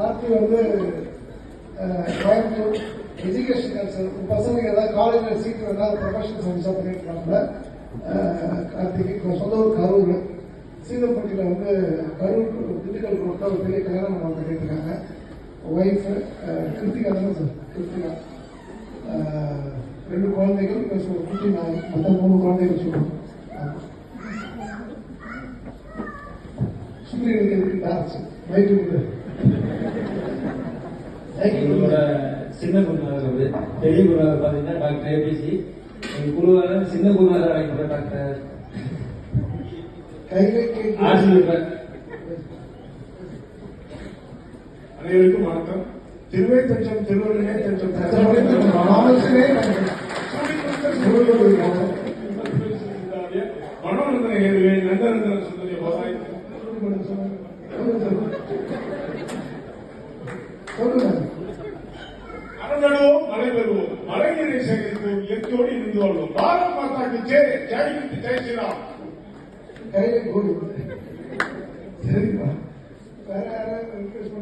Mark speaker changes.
Speaker 1: Party வந்து Coimbatore education culture பசங்களுக்கு ஏதாவது காலேஜில் சீட் வேணா ப்ரொஃபஷனல் சர்வீஸாக பண்ணியிருக்காங்க கார்த்திகை இப்போ சொந்த ஊர் கரூர். சீதப்பட்டியில் வந்து கரூர் திண்டுக்கல் கொடுத்த ஒரு பெரிய கல்யாணம் பண்ண பண்ணியிருக்காங்க ஒய்ஃபு கிருத்திகா தானே சார் கிருத்திகா. ரெண்டு குழந்தைகள் பேசுவோம் ஒரு குட்டி நாய். மொத்தம் மூணு குழந்தைகள் சொல்லுவோம் சூரியனுக்கு இருக்கு டார்ச். லைட்டு
Speaker 2: எங்களோட சின்ன குருநாதர் வந்து பெரிய குருநாதர் பார்த்தீங்கன்னா டாக்டர் ஏபிசி எங்க குருவான சின்ன குருநாதர் அழைக்கிற டாக்டர் ஆசிரியர்
Speaker 3: அனைவருக்கும் வணக்கம் திருவே தஞ்சம் திருவள்ளுவே தஞ்சம்
Speaker 1: மாமல்சனே
Speaker 3: மனோநந்தன ஏதுவே நந்தநந்தன சுந்தரிய பவாய்
Speaker 1: சொல்லுங்க
Speaker 3: அறநடுவோம் மழை பெறுவோம் மழைநீரை சேகரிப்போம் இயற்கையோடு இருந்து வாழ்வோம். பாரத் மாதாக்கு ஜெய் ஜெய் ஹிந்த் ஜெய் ஸ்ரீராம்.
Speaker 1: கையில கோடி சரிப்பா. வேற யாராவது ரிக்வெஸ்ட்